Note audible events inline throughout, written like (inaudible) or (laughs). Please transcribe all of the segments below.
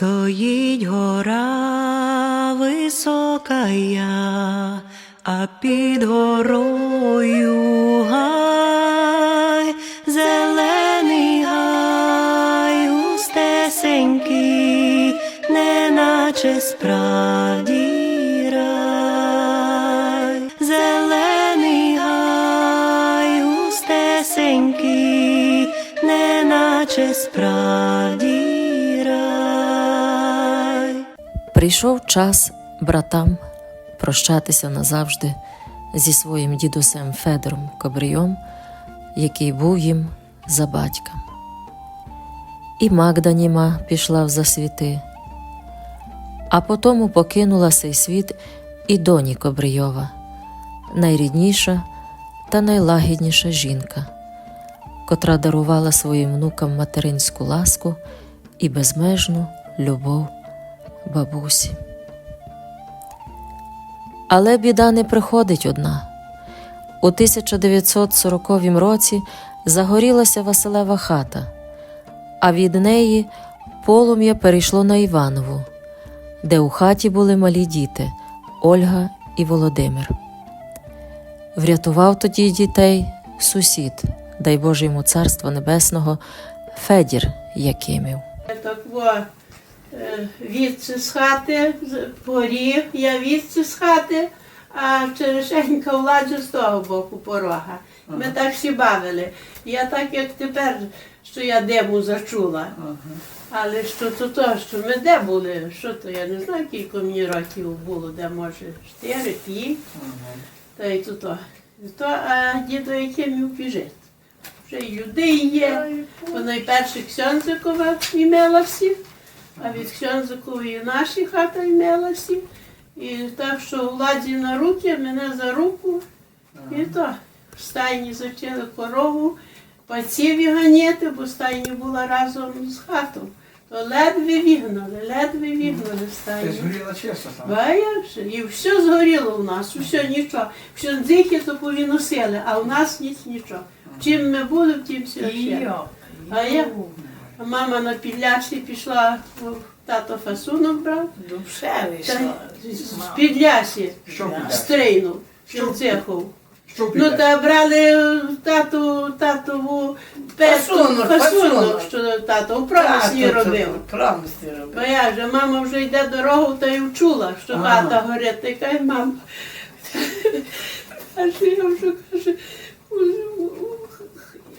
Стоїть гора висока я, а під горою гай, зелений гай, густесенький, неначе справді рай. Справді Прийшов час братам прощатися назавжди зі своїм дідусем Федором Кобрийом, який був їм за батька. І Магда німа пішла в засвіти, а потому покинула сей світ і доні Кобрийова, найрідніша та найлагідніша жінка, котра дарувала своїм внукам материнську ласку і безмежну любов бабусі. Але біда не приходить одна. У 1940 році загорілася Василева хата, а від неї полум'я перейшло на Іванову, де у хаті були малі діти Ольга і Володимир. Врятував тоді дітей сусід, дай Боже йому царства небесного, Федір Якимів. Е, відси з хати, з- поріг, я відси з хати, а черешенька владжа з того боку порога. Ми так всі бавили. Я так, як тепер, що я диму зачула. Але що то то, що ми де були, що то, я не знаю, кілька мені років було, де може чотири, п'ять. Та й то то. То, а дідо яким біжить. Вже й людей є. Бо найперше Ксьонзикова імела всі, а від Ксьонзикової наші хата імела всі. І так, що владі на руки, мене за руку. І то в стайні зачали корову, паців ганяти, бо стайня була разом з хатом. То ледве вігнали, ледве вігнали в стайні. згоріла чесно там. А як же? І все згоріло у нас, все нічого. Все дзихи то повіносили, а у нас ніч нічого. Чим ми були, в тім все ще. А я? А мама на підляші пішла, тато фасунок брав, Душе та з підляші Що підляші? стрейнув, Що? цехов. Що Ну та брали е, тату, татову песку, Фасунок, фасунок, фасунок. що тато у промислі робив. Промислі Бо робив. я же, мама вже йде дорогу, та й вчула, що Ага. хата горить. Та каже, мама. (laughs) А що я вже каже,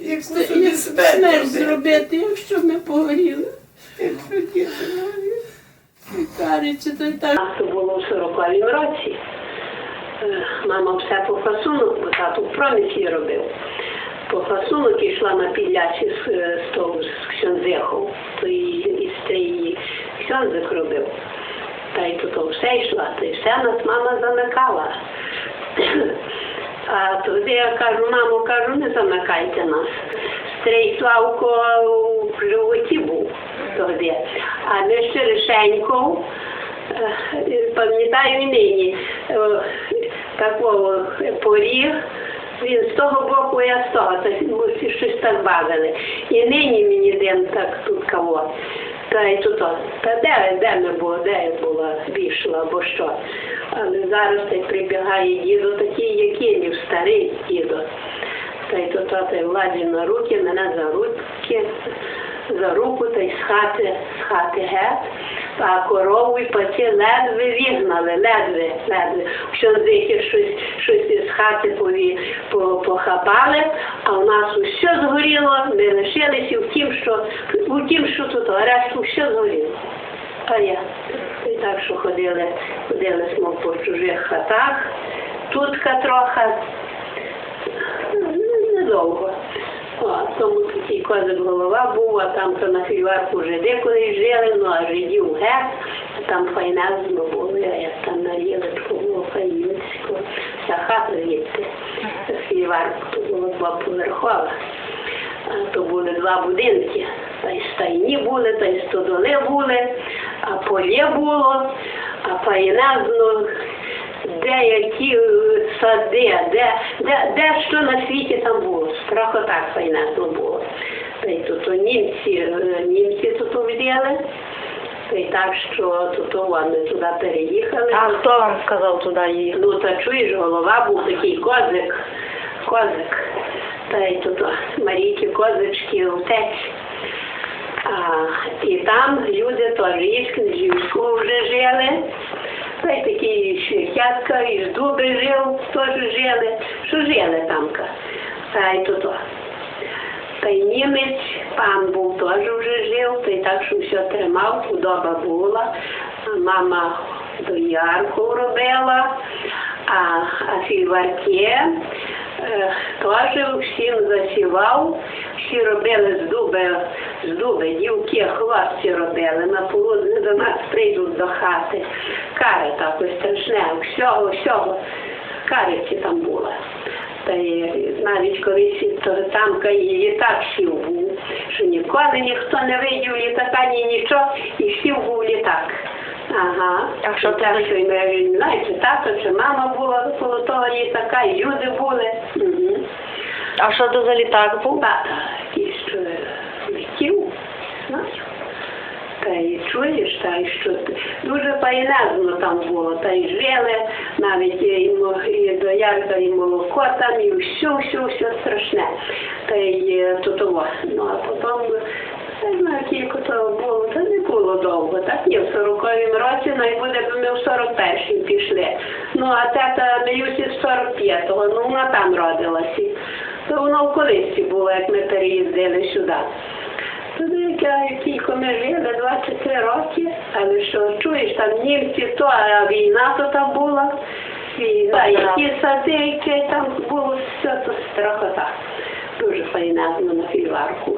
Як це- собі як смерть смерть зробити, якщо ми погоріли. Кариться, то й так. То було в 40-му році. Е, Мама все по фасунок, бо тато в промислі робив. По фасунок йшла на підлясі з, е, з того з ксьонзихом, то і, і з цієї ксьонзик робив. Та й то все йшла, то й все нас мама замикала. А тоді я кажу, мамо, кажу, не замикайте нас. Стрій Славко в животі був тоді. А ми ще Ришенько, е, пам'ятаю і нині, е, такого поріг. Він з того боку, я з того, всі щось так бавили. І нині мені дим так тут кого. Та й тут, та де, де ми було, де я була, війшла, або що. Але зараз та прибігає дідо такий, як Єлів, старий дідо. Та й то та й владі на руки, мене за руки, за руку та й з хати, з хати геть, а корову і паці ледве вігнали, ледве, ледве. Що дихи щось, щось із хати пові, по, похапали, а у нас усе згоріло, ми лишилися в тім, що у тім, що тут, а решту все згоріло. А я. Так, що ходили, ходили ми по чужих хатах, тутка трохи, Ну, недовго. О, тому такий козик голова був, а там то на фільварку жиди колись жили, ну а жидів геть, там файнезно було, а як там на Єлечку було файнсько, вся хата звідти, фільварку, то було два поверхова. А то були два будинки. Та й стайні були, та й стодоли були, а полє було, а файнезно деякі е, сади, де, де, де що на світі там було. Страхота файнезно було. Та й тут німці, е, німці тут взяли, й так, що то, то вони туди переїхали. А хто вам сказав туди їхати? Ну, та чуєш, голова був такий козик, козик. Та й тут Марійки козички отець. І там люди теж Книжівського вже жили. Й такий шляхятка із Дуби жив, теж жили. Що жили тамка. Та й тут. Та й німець, пан був теж вже жив, та й так, що все тримав, худоба була. Мама доярку робила, а, а фільварки теж всім засівав, всі робили з дуби, з дуби, дівки, хлопці робили, на полудні до нас прийдуть до хати. Кари також страшне, всього, всього. Кариці там була. Та й навіть колись і літак сів був, що ніколи ніхто не видів літака, ні нічого, і сів був літак. Ага. А що так, це? що й знаю, чи тато, чи мама була коло того літака, і люди були. Угу. А що то за літак був? І що летів, знаю. Та й чуєш, та й що дуже пайнезно там було, та й жили, навіть і, і доярка, і молоко там, і все, все, все страшне. Та й е, тутово. Ну, а потім, не знаю, кілько то було, та не було довго, так? Ні, в 40-му році, ну і буде, ми в 41-м пішли. Ну, а тета Милюсі з 45-го, ну вона там родилася. То воно в колисці було, як ми переїздили сюди. Туди як я кілько ми жили, 23 роки, але що чуєш, там німці, то а війна то там була, війна, які садики, там було все то страхота. Дуже файнезно на фільварку.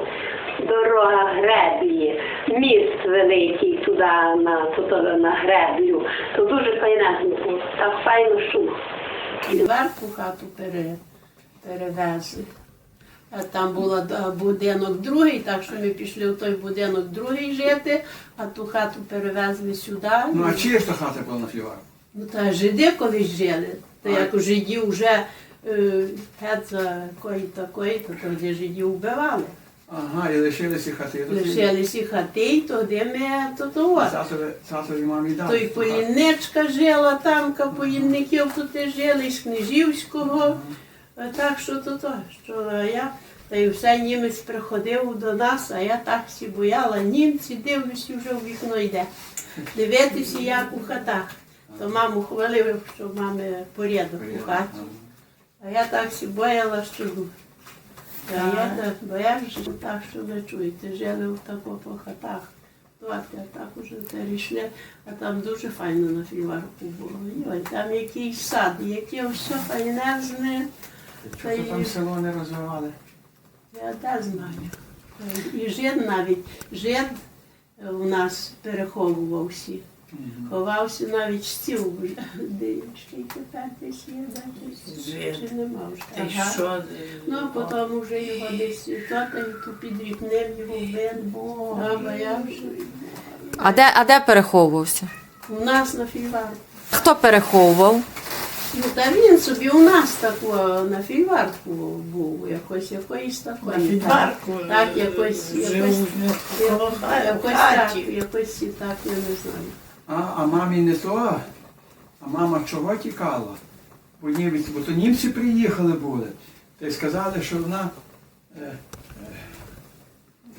Дорога греблі, міст великий туди на, туди, на греблю. То дуже було. Так файно шумно. Зверху хату пере, перевезли. А там був будинок другий, так що ми пішли в той будинок другий жити, а ту хату перевезли сюди. Ну, а чия ж та хата була на фіварку? Ну та жиди колись жили. То як у жидів вже е, геть за кої такої, то тоді жидів вбивали. Ага, і лишилися хати. тут. Лишилися хати, і тоді ми то того. Татові, мамі дали. То й ту жила там, поїнників тут жили, з Книжівського. Так що то то, що я, та й все німець приходив до нас, а я так всі бояла. Німці дивлюся, вже в вікно йде. Дивитися, як у хатах. То маму хвалив, що мами порядок у хаті. А я так всі бояла, що. А я так боявся, так що ви чуєте, жили в такого по хатах. Я так уже перейшли, а там дуже файно на фільварку було. Йой, там якийсь сад, яке все файнезне, та Чого й там село не розвивали? я де знаю. І жид навіть, жид у нас переховувався. Ховався навіть стіл вже. Й тепер десь є, десь чи нема вже. Ага. що? Ну, а потім вже його десь то, та й ту підрібнив його вбив. А боявся. А де, а де переховувався? У нас на фільварку. Хто переховував? Ну, та він собі у нас тако на фільварку був, якось якоїсь такої. На фільварку Так, якось, жив якось, вже коло ха- якось в так, хаті. якось і так, я не знаю. А, а мамі не то. А мама чого тікала? Бо німці, бо то німці приїхали були. Та й сказали, що вона. Е, е,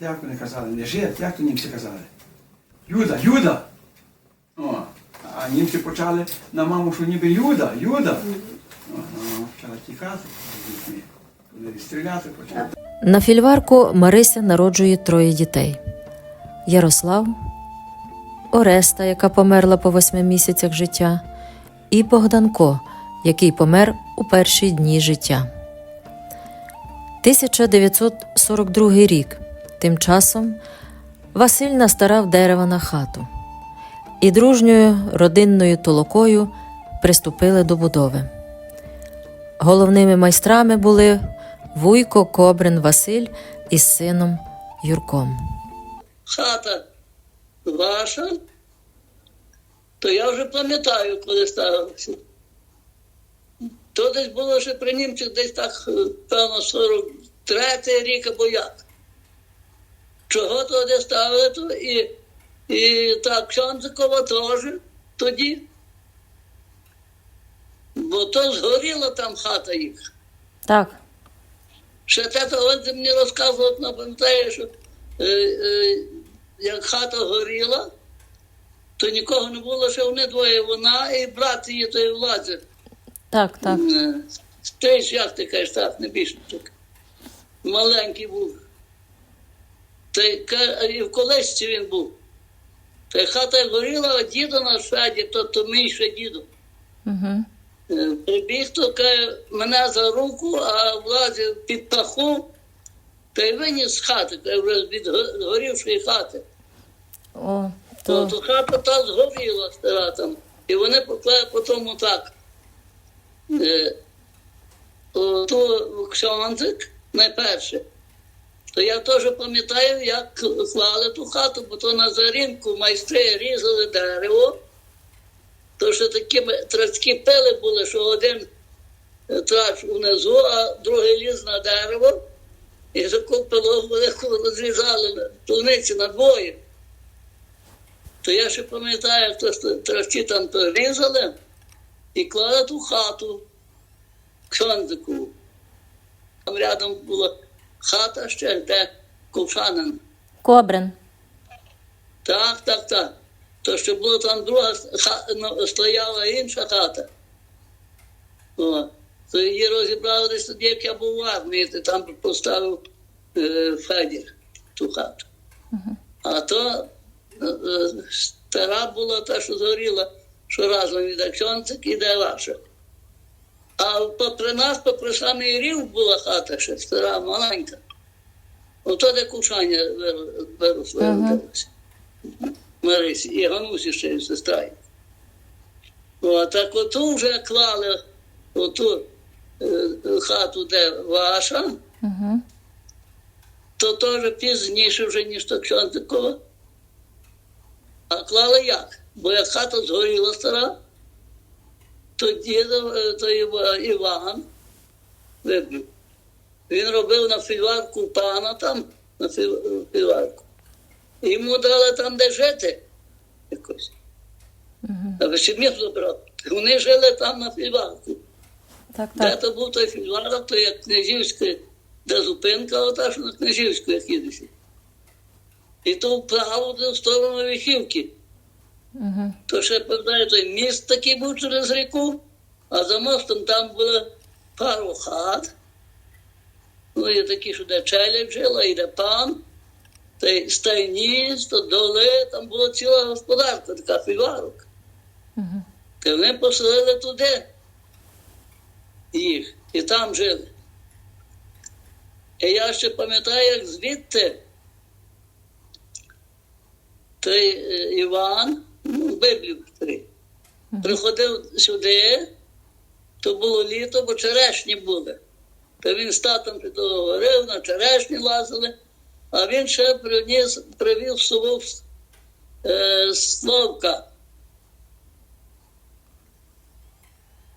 як вони казали, не жит, як то німці казали? Юда, Юда! О, а німці почали на маму, що ніби Юда, Юда. О, почала тікати. Вони відстріляти почали. На фільварку Марися народжує троє дітей: Ярослав, Ореста, яка померла по восьми місяцях життя, і Богданко, який помер у перші дні життя. 1942 рік. Тим часом Василь настарав дерева на хату і дружньою родинною толокою приступили до будови. Головними майстрами були Вуйко Кобрин Василь із сином Юрком. хата ваша, то я вже пам'ятаю, коли ставилося. То десь було ще при німцях десь так, е, певно, 43 рік або як. Чого то де ставили, то і І так, Ксьонзикова теж тоді. Бо то згоріла там хата їх. Так. Ще тато Ольга мені розказував, пам'ятає, що е, е, як хата горіла, то нікого не було, ще вони двоє, вона і брат її той влади. Так, так. Ти ж як ти кажеш, так, не більше так. Маленький був. Та і в колесці він був. Та хата горіла, а діду на шаді, тобто мій ще діду. Угу. Е, Прибіг то каже, мене за руку, а влазив під паху, та й виніс з хати, від го- згорівшої хати. О, То, то... то хата та згоріла стара там. І вони поклали по тому так. Е, то ксьонзик найперше. То я теж пам'ятаю, як клали ту хату, бо то на зарінку майстри різали дерево. То що такі трацькі пили були, що один е, трач унизу, а другий ліз на дерево. І таку пилу велику розрізали на полниці на двоє. То я ще пам'ятаю, то трачі там то різали і клали ту хату ксьондику. Там рядом була хата ще, де ковшанин. Кобрин. Так, так, так. То ще була там друга ха, ну, стояла інша хата. О, то її розібрали десь тоді, як я був в армії, то там поставив е, Федір ту хату. А то е, е, стара була та, що згоріла, що разом іде Ксьонцик, іде ваша. А попри нас, попри самий рів була хата ще стара, маленька. Ото де кушання вир- виросло, виродилося. Марисі, і Ганусі ще й сестра. О, так оту вже клали оту е, хату, де ваша, Угу. то теж пізніше вже, ніж Ксьонтикова. А клали як? Бо як хата згоріла стара, то дідо, е, то Іван вибив. Він робив на фільварку пана там, на фільварку. Йому дали там, де жити якось. А ви ще міг забрав. Вони жили там на фільварку. Так, Де так. то був той фільварок, то як Княжівська, де зупинка, ота, що на Княжівську, як їдеш. І то вправо в сторону Віхівки. Угу. То ще пам'ятаю, той міст такий був через ріку, а за мостом там було пару хат. Ну, і такі, що де челядь жила, і де пан, та й стайні, стодоли, там була ціла господарка, така фільварок. Угу. Та вони поселили туди їх, і там жили. І я ще пам'ятаю, як звідти той е, Іван, ну, Библію три, приходив сюди, то було літо, бо черешні були. То він з татом говорив, на черешні лазили, а він ще приніс, привів з собою е, Словка.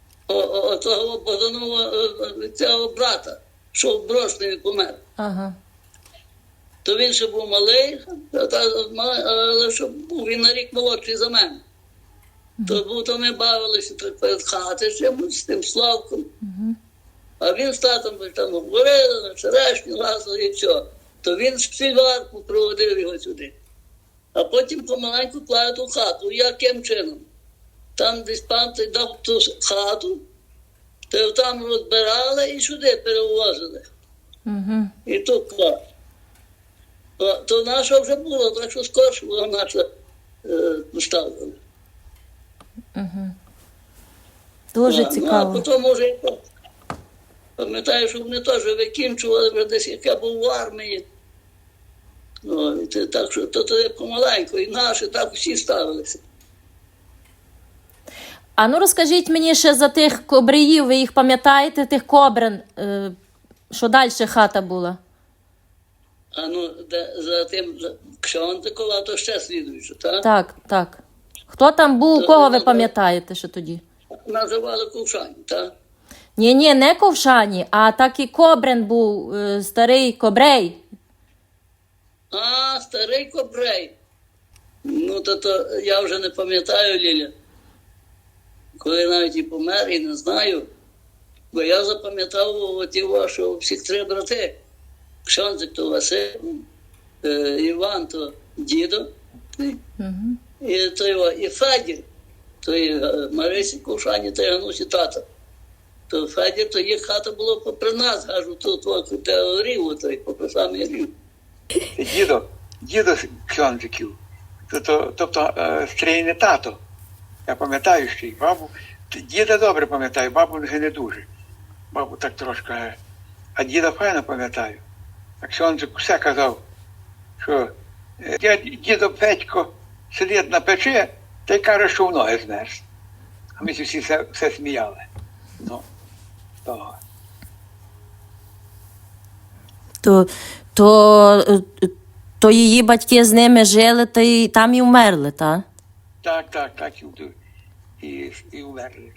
О, о, о, того Богданова е, цього брата, що в Брошневі помер. Ага. То він ще був малий, але що був він на рік молодший за мене. То був, то ми бавилися перед хати з чимось, з тим Славком. А він з татом там говорили, на черешню лазили і все. То він співарку проводив його сюди. А потім помаленьку клали ту хату. Яким чином? Там десь пан той дав ту хату, то там розбирали і сюди перевозили. Угу. І тут клад. А, То наша вже була, так що скорше була наша е, поставлена. Угу. Дуже А, Ну, а потім може і то. Пам'ятаю, що вони теж викінчували вже десь, як я був в армії. О, і те- так що то, то помаленьку, і наші так всі ставилися. А ну розкажіть мені ще за тих кобриїв, ви їх пам'ятаєте, тих кобрин, е, що далі хата була? А ну, де, за тим за Кшонтикова, то ще слідуючи, так? Так, так. Хто там був, То кого ви вона- пам'ятаєте ще тоді? Називали Кувшань, так? Ні, ні, не ковшані, а так і кобрин був, е, старий кобрей. А, старий кобрей. Ну, то, то я вже не пам'ятаю, Ліля, коли навіть і помер, і не знаю. Бо я запам'ятав його, що всіх три брати. Кшонзик то Василь, е, Іван то дідо, і, то його, і Федір, то і е, Марисі Кушані, то і Ганусі тато. То Федір, то їх хата була попри нас, кажу, тут от, де рів, той, попри самий рів. Дідо, дідо Ксьонзиків, тобто, тобто е, стрійний тато. Я пам'ятаю ще й бабу. Діда добре пам'ятаю, бабу не дуже. Бабу так трошки. е, А діда файно пам'ятаю. А Ксьонзик все казав, що е, дідо Петько сидить на печі та й каже, що в ноги змерз. А ми всі все, все сміяли. Ну, того. То, то, е, то її батьки з ними жили, та й там і вмерли, так? Так, так, так, вду- і, і умерли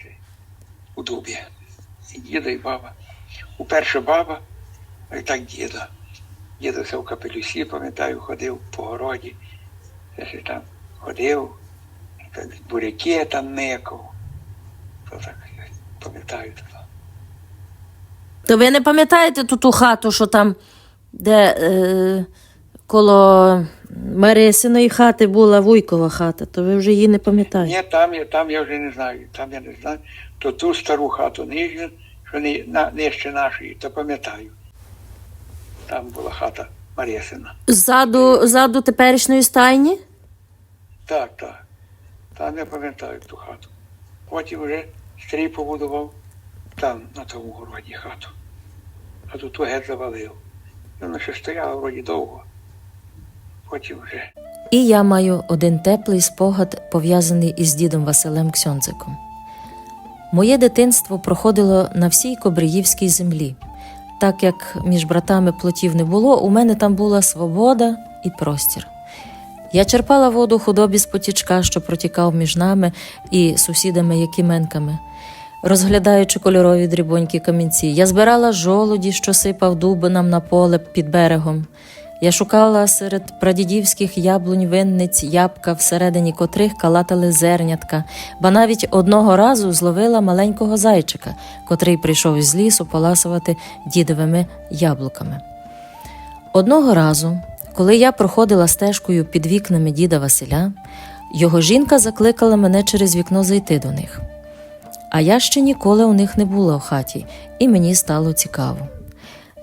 у дубі. І діда, і баба. Уперше баба, а й так діда. Діда все в капелюсі, пам'ятаю, ходив по городі. Там ходив, буряки там никав. То так, пам'ятаю то. То ви не пам'ятаєте ту, ту хату, що там, де е, коло Марисиної хати була Вуйкова хата, то ви вже її не пам'ятаєте. Ні, там я, там я вже не знаю, там я не знаю. То ту стару хату нижню, що не, на, нижче нашої, то пам'ятаю. Там була хата Марєсина. Ззаду, ззаду теперішньої стайні? Так, так. Там я пам'ятаю ту хату. Потім вже стрій побудував там, на тому городі хату. А тут ту геть завалив. І вона ще стояла вроді довго. Потім вже. І я маю один теплий спогад, пов'язаний із дідом Василем Ксьонциком. Моє дитинство проходило на всій Кобриївській землі. Так як між братами плотів не було, у мене там була свобода і простір. Я черпала воду худобі з потічка, що протікав між нами і сусідами Якименками. Розглядаючи кольорові дрібонькі камінці, я збирала жолуді, що сипав дубинам на поле під берегом. Я шукала серед прадідівських яблунь винниць ябка, всередині котрих калатали зернятка, ба навіть одного разу зловила маленького зайчика, котрий прийшов із лісу поласувати дідовими яблуками. Одного разу, коли я проходила стежкою під вікнами діда Василя, його жінка закликала мене через вікно зайти до них. А я ще ніколи у них не була в хаті, і мені стало цікаво.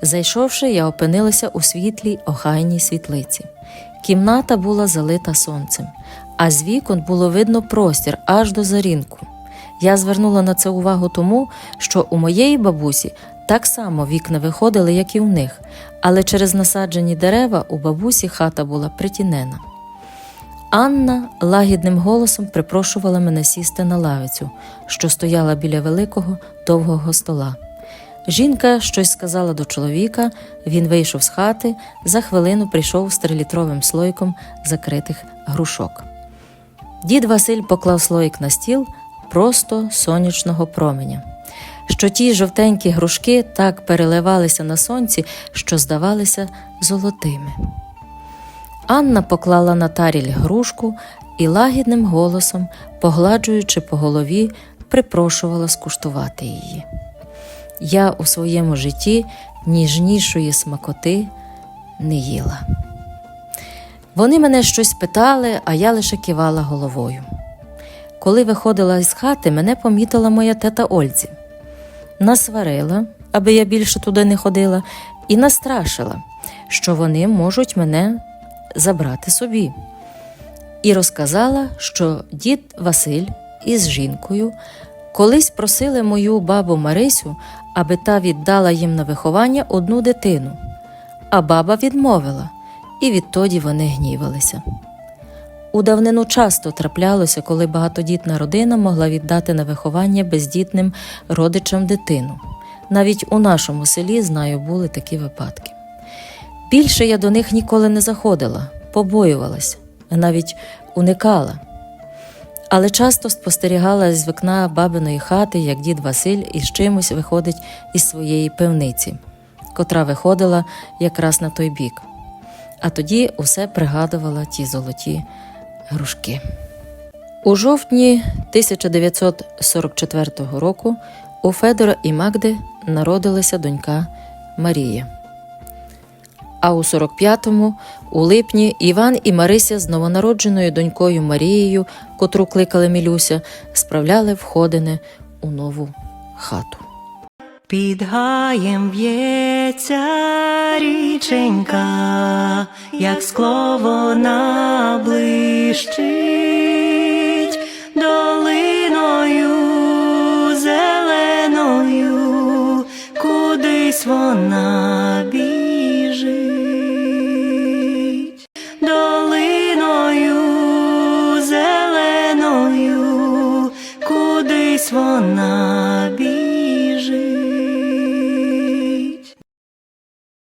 Зайшовши, я опинилася у світлій охайній світлиці. Кімната була залита сонцем, а з вікон було видно простір аж до зарінку. Я звернула на це увагу тому, що у моєї бабусі так само вікна виходили, як і у них, але через насаджені дерева у бабусі хата була притінена. Анна лагідним голосом припрошувала мене сісти на лавицю, що стояла біля великого довгого стола. Жінка щось сказала до чоловіка, він вийшов з хати, за хвилину прийшов з трилітровим слойком закритих грушок. Дід Василь поклав слоїк на стіл просто сонячного променя. Що ті жовтенькі грушки так переливалися на сонці, що здавалися золотими. Анна поклала на таріль грушку і лагідним голосом, погладжуючи по голові, припрошувала скуштувати її. Я у своєму житті ніжнішої смакоти не їла. Вони мене щось питали, а я лише кивала головою. Коли виходила із хати, мене помітила моя тета Ользі. Насварила, аби я більше туди не ходила, і настрашила, що вони можуть мене забрати собі. І розказала, що дід Василь із жінкою колись просили мою бабу Марисю, аби та віддала їм на виховання одну дитину, а баба відмовила, і відтоді вони гнівалися. У давнину часто траплялося, коли багатодітна родина могла віддати на виховання бездітним родичам дитину. Навіть у нашому селі, знаю, були такі випадки. Більше я до них ніколи не заходила, побоювалась, навіть уникала. Але часто спостерігала з вікна бабиної хати, як дід Василь із чимось виходить із своєї пивниці, котра виходила якраз на той бік. А тоді усе пригадувала ті золоті грушки. У жовтні 1944 року у Федора і Магди народилася донька Марія. А у 45-му, у липні, Іван і Марися з новонародженою донькою Марією, котру кликали Мілюся, справляли входини у нову хату. Під гаєм в'ється річенька, як скло вона блищить долиною зеленою, кудись вона лежить долиною зеленою, кудись вона.